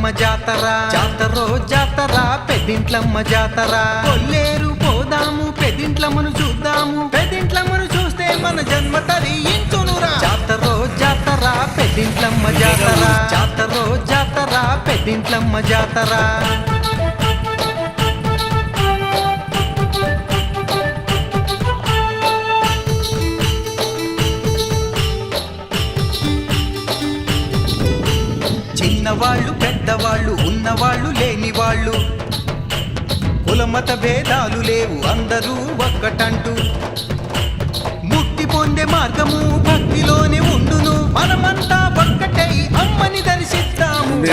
జాతర. జాతరో జాతర పెద్దింట్లమ్మ జాతర. కొల్లేరు పోదాము పెద్దింట్లమ్మను చూద్దాము. పెద్దింట్లమ్మను చూస్తే మన జన్మ తరించునురా జాతరో జాతర పెద్దింట్లమ్మ జాతర. జాతరో జాతర పెద్దింట్లమ్మ జాతర. పెద్దవాళ్ళు ఉన్నవాళ్ళు లేనివాళ్ళు. కులమత భేదాలు లేవు అందరూ ఒక్కటంటూ. ముక్తి పొందే మార్గము భక్తిలోనే ఉండును. మనమంతా ఒక్కటై అమ్మని దర్శిస్తాము.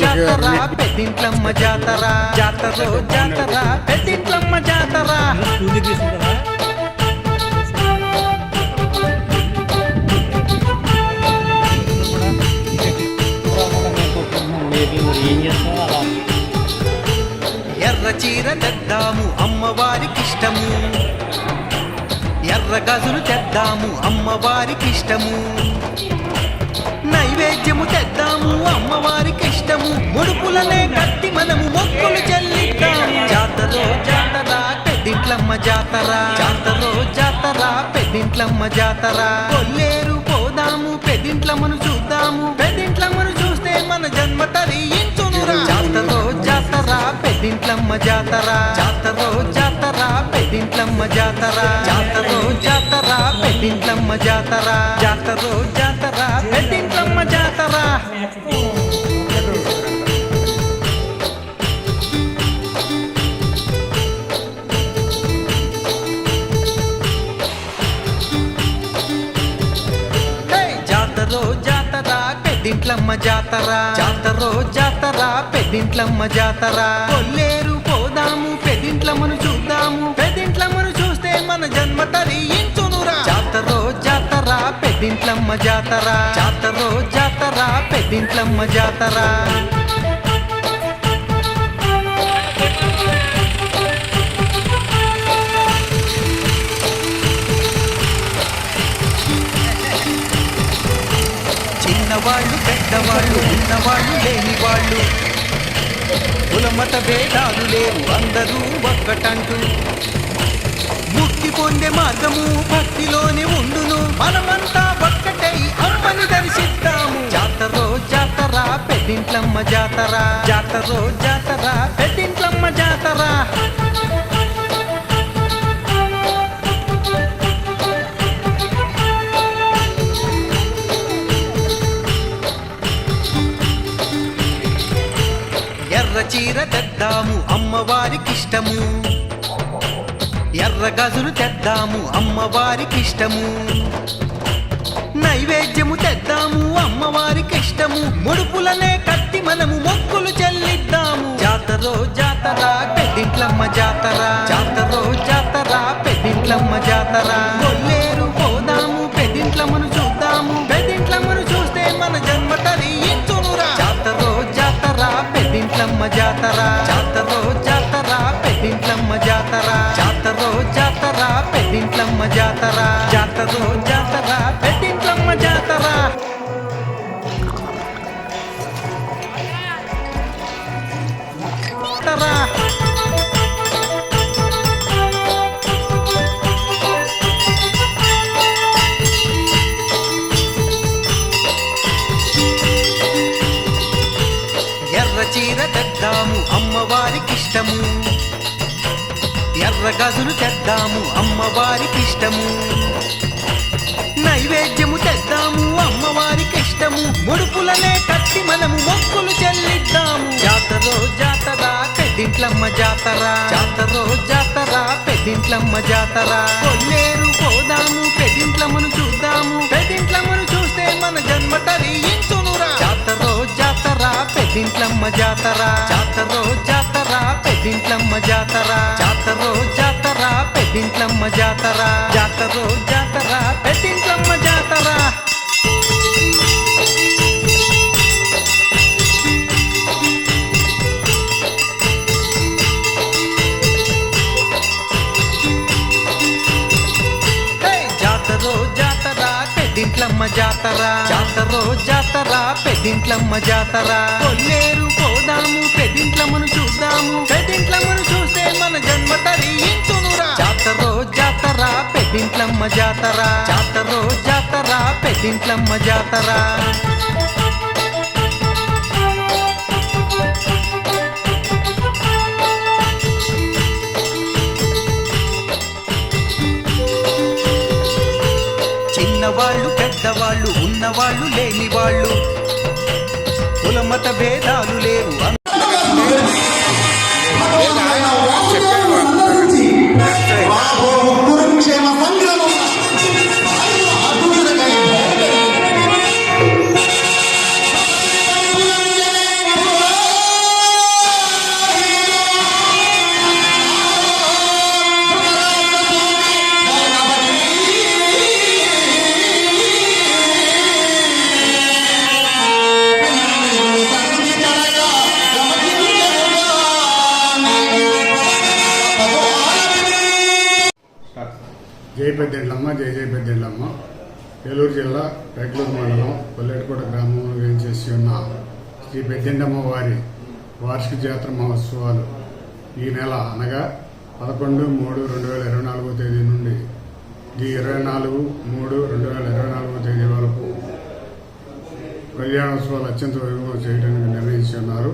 జాతరో పెద్దింట్లమ్మ జాతర. జాతరో జాతర పెద్దింట్లమ్మ జాతర. మరి ఏం అలా ఎర్ర చీర తెద్దాము అమ్మవారికి ఇష్టము. ఎర్ర గజులు తెద్దాము అమ్మవారికి ఇష్టము. నైవేద్యము తెద్దాము అమ్మవారికి ఇష్టము. ముడుపులనే కట్టి మనము మొక్కులు చెల్లిద్దాము. జాతరో జాతర పెద్దింట్లమ్మ జాతర. జాతరో జాతర పెద్దింట్లమ్మ జాతర. కొల్లేరు పోదాము పెద్దింట్లమ్మను చూద్దాము. పెద్దింట్లమ్మను మన జన్మ తరించునురా జాతరో జాతర పెద్దింట్లమ్మ జాతర. జాతరో జాతర పెద్దింట్లమ్మ జాతర. జాతరో జాతర పెద్దింట్లమ్మ జాతర. జాతరో జాతర. జాతరో జాతర పెద్దింట్లమ్మ జాతర. కొల్లేరు పోదాము పెద్దింట్లమ్మను చూద్దాము. పెద్దింట్లమ్మను చూస్తే మన జన్మ తరించునురా. జాతరో జాతర పెద్దింట్లమ్మ జాతర. జాతరో జాతర పెద్దింట్లమ్మ జాతర. చిన్నవాళ్ళు పెద్దవాళ్ళు ఉన్నవాళ్ళు లేనివాళ్ళు కులమత భేదాలు లేవు అందరూ ఒక్కటంటూ. ముక్తి పొందే మార్గము భక్తిలోనే ఉండును. మనమంతా ఒక్కటై అమ్మని దర్శిస్తాము. జాతరో జాతర పెద్దింట్లమ్మ జాతర. జాతరో జాతర పెద్దింట్లమ్మ జాతర. చీర తెద్దాము అమ్మవారికి ఇష్టము. ఎర్ర గజులు తెద్దాము అమ్మవారికి ఇష్టము. నైవేద్యము తెద్దాము అమ్మవారికి ఇష్టము. ముడుపులనే కట్టి మనము మొక్కులు చెల్లిద్దాము. జాతరో జాతర పెద్దింట్లమ్మ జాతర. పెట్టింట్లమ్మ జాతర. జాతరో జాతర పెట్టింట్లమ్మ జాతర. జాతరో జాతర పెట్టింట్లమ్మ జాతర జాతరో జాతర. చీర తెద్దాము అమ్మవారికి ఇష్టము. ఎర్ర గజులు తెద్దాము అమ్మవారికి ఇష్టము. నైవేద్యము తెద్దాము అమ్మవారికి ఇష్టము. ముడుపులనే కట్టి మనము మొక్కులు చెల్లిద్దాము. జాతరో జాతర పెద్దింట్లమ్మ జాతర. జాతరో జాతర పెద్దింట్లమ్మ జాతర. కొల్లేరు పోదాము పెద్దింట్లమ్మను చూద్దాము. పెద్దింట్లమ్మ జాతర. జాతరో జాతర పెద్దింట్లమ్మ జాతర. జాతరో జాతర పెద్దింట్లమ్మ జాతర. జాతరో జాతర పెద్దింట్లమ్మ జాతర. జాతరో జాతర పెద్దింట్లమ్మ జాతర. జాతరో జాతర పెద్దింట్లమ్మ జాతర. కొల్లేరు పోదాము పెద్దింట్లమ్మను చూద్దాము. పెద్దింట్లమ్మను చూస్తే మన జన్మ తరించునురా జాతరో జాతర పెద్దింట్లమ్మ జాతర. జాతరో జాతర పెద్దింట్లమ్మ జాతర. చిన్నవాళ్ళు పెద్దవాళ్ళు ఉన్నవాళ్ళు లేని వాళ్ళు కులమత భేదాలు లేవు జై పెద్దెళ్ళమ్మ జై జై పెద్దెళ్ళమ్మ ఏలూరు జిల్లా పెట్లూరు మండలం కొల్లేటికోట గ్రామంలో వేయించేసి ఉన్న శ్రీ పెద్దెండమ్మ వారి వార్షిక జాతర మహోత్సవాలు ఈ నెల అనగా పదకొండు మూడు రెండు వేల ఇరవై నాలుగో తేదీ నుండి ఈ ఇరవై నాలుగు మూడు రెండు వేల ఇరవై నాలుగో తేదీ వరకు కళ్యాణోత్సవాలు అత్యంత వైభవం చేయడానికి నిర్ణయించి ఉన్నారు.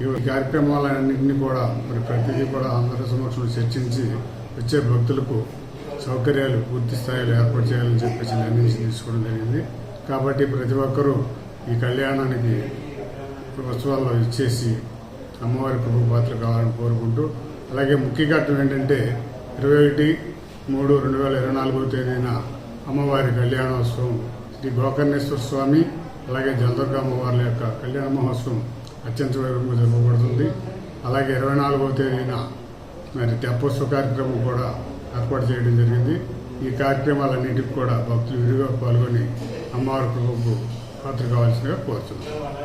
ఈ కార్యక్రమాలన్నింటినీ కూడా మరి ప్రతిదీ కూడా అందరి సమక్షంలో చర్చించి వచ్చే భక్తులకు సౌకర్యాలు పూర్తి స్థాయిలో ఏర్పాటు చేయాలని చెప్పేసి నిర్ణయించి తీసుకోవడం జరిగింది. కాబట్టి ప్రతి ఒక్కరూ ఈ కళ్యాణానికి ఉత్సవాల్లో ఇచ్చేసి అమ్మవారి ప్రభు పాత్ర కావాలని కోరుకుంటూ అలాగే ముఖ్య ఘట్టం ఏంటంటే ఇరవై ఒకటి మూడు రెండు వేల ఇరవై నాలుగవ తేదీన అమ్మవారి కళ్యాణోత్సవం శ్రీ గోకర్ణేశ్వర స్వామి అలాగే జలదుర్గ అమ్మవార్ల యొక్క కళ్యాణ మహోత్సవం అత్యంత వైభవంగా జరపబడుతుంది అలాగే ఇరవై నాలుగవ తేదీన మరి తెప్పోత్సవ కార్యక్రమం కూడా ఏర్పాటు చేయడం జరిగింది. ఈ కార్యక్రమాలన్నింటికి కూడా భక్తులు విరిగా పాల్గొని అమ్మవారి ప్రభుకు పాత్ర కావాల్సిందిగా కోరుతున్నాను